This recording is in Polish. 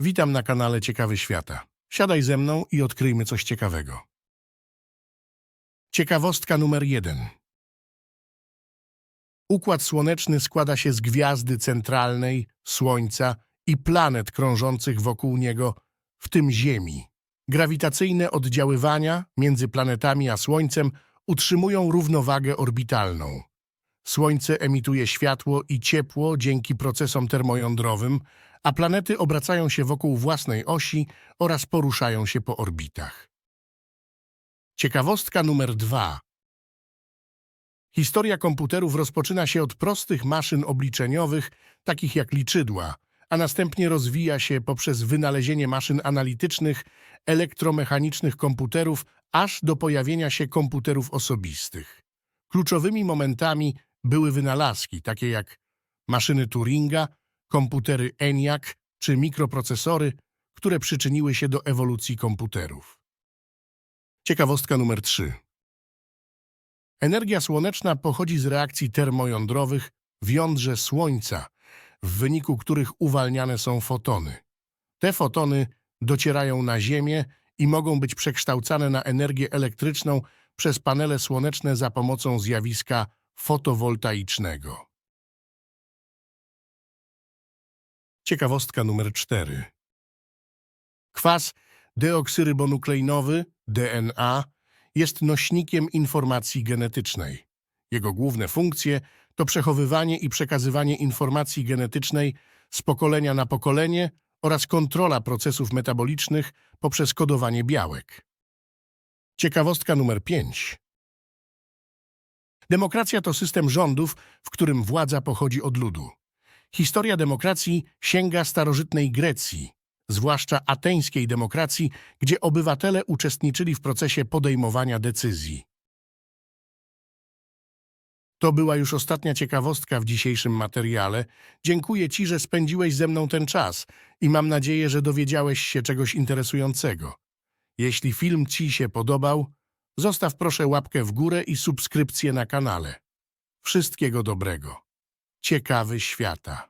Witam na kanale Ciekawy Świata. Siadaj ze mną i odkryjmy coś ciekawego. Ciekawostka numer jeden. Układ Słoneczny składa się z gwiazdy centralnej, Słońca i planet krążących wokół niego, w tym Ziemi. Grawitacyjne oddziaływania między planetami a Słońcem utrzymują równowagę orbitalną. Słońce emituje światło i ciepło dzięki procesom termojądrowym, a planety obracają się wokół własnej osi oraz poruszają się po orbitach. Ciekawostka numer dwa. Historia komputerów rozpoczyna się od prostych maszyn obliczeniowych, takich jak liczydła, a następnie rozwija się poprzez wynalezienie maszyn analitycznych, elektromechanicznych komputerów, aż do pojawienia się komputerów osobistych. Kluczowymi momentami były wynalazki, takie jak maszyny Turinga, komputery ENIAC czy mikroprocesory, które przyczyniły się do ewolucji komputerów. Ciekawostka numer 3. Energia słoneczna pochodzi z reakcji termojądrowych w jądrze Słońca, w wyniku których uwalniane są fotony. Te fotony docierają na Ziemię i mogą być przekształcane na energię elektryczną przez panele słoneczne za pomocą zjawiska fotowoltaicznego. Ciekawostka numer 4. Kwas deoksyrybonukleinowy, DNA, jest nośnikiem informacji genetycznej. Jego główne funkcje to przechowywanie i przekazywanie informacji genetycznej z pokolenia na pokolenie oraz kontrola procesów metabolicznych poprzez kodowanie białek. Ciekawostka numer 5. Demokracja to system rządów, w którym władza pochodzi od ludu. Historia demokracji sięga starożytnej Grecji, zwłaszcza ateńskiej demokracji, gdzie obywatele uczestniczyli w procesie podejmowania decyzji. To była już ostatnia ciekawostka w dzisiejszym materiale. Dziękuję Ci, że spędziłeś ze mną ten czas i mam nadzieję, że dowiedziałeś się czegoś interesującego. Jeśli film Ci się podobał, zostaw proszę łapkę w górę i subskrypcję na kanale. Wszystkiego dobrego. Ciekawy świata.